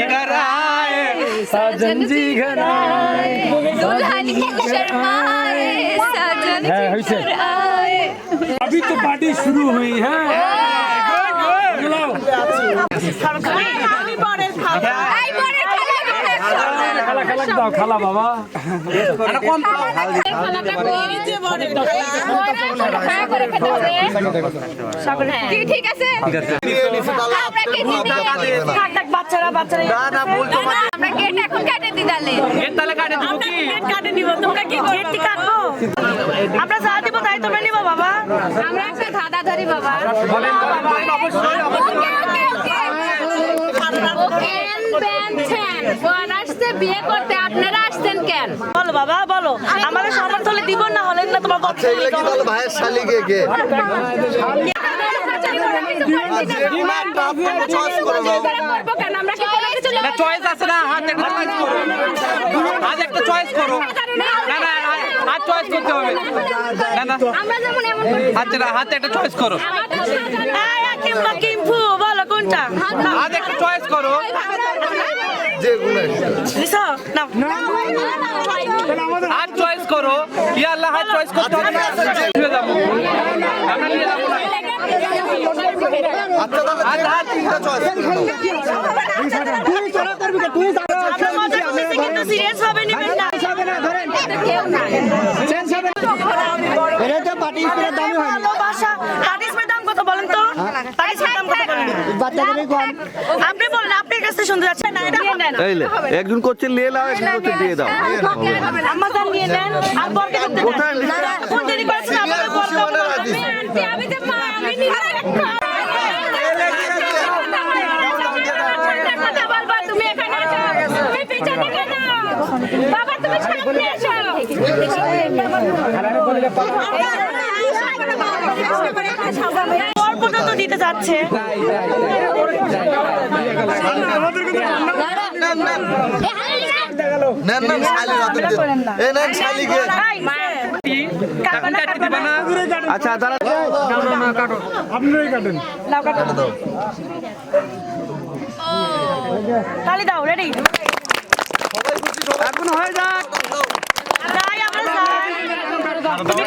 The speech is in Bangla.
जी घर आए साजन जी घर आए दुल्हन शर्माए साजन जी घर अभी तो पार्टी शुरू हुई है আমি বরের খাবার দাও খালা বাবা হ্যাঁ কি ঠিক আছে আমরা বাচ্চারা বাচ্চারা আমরা কেটে এখন কেটে দিই তাহলে গেট কাটে নিব তোমরা কি গেটটি কাটবো আমরা যা দিব তাই তোমরা নিব বাবা আমরা একটা ধাঁধা ধরি বাবা ওকেন ব্যান ঠ্যান বর আসছে বিয়ে করতে আপনারা আসছেন কেন? বলো বাবা বলো। আমাদের সম্মান হলে দিব না হলে না তোমার আচ্ছা এগুলো কি বলো ভাইয়ের শালিকে কে চয়েস চয়েস আছে না হাত একটা চয়েস করো। একটা চয়েস করো। না না হাত চয়েস করতে হবে। না না। আমরা যেমন এমন হাত হাত একটা চয়েস করো। বলো কোনটা? হাত একটা চয়েস করো যে হাত চয়েস করো ইয়া আল্লাহ হাত চয়েস করতে হবে না নিয়ে যাব আমরা নিয়ে যাব না আচ্ছা তাহলে হাত আপনি বলেন আপনার কাছে শুনতে যাচ্ছে না এটা হবে না তাইলে একজন করছে নিয়ে নাও একজন করছে দিয়ে দাও আম্মা নিয়ে নেন আর বরকে কোথায় কোন দেরি করেছেন আপনাদের বরকে আমি মা নিজে? বাবা, তুমি সামনে এসো। পর্যন্ত দিতে যাচ্ছে। আচ্ছা দাঁড়া আপনারাই কাটেন তালি দাও রেডি এখন হয়ে যাক। যাই আমরা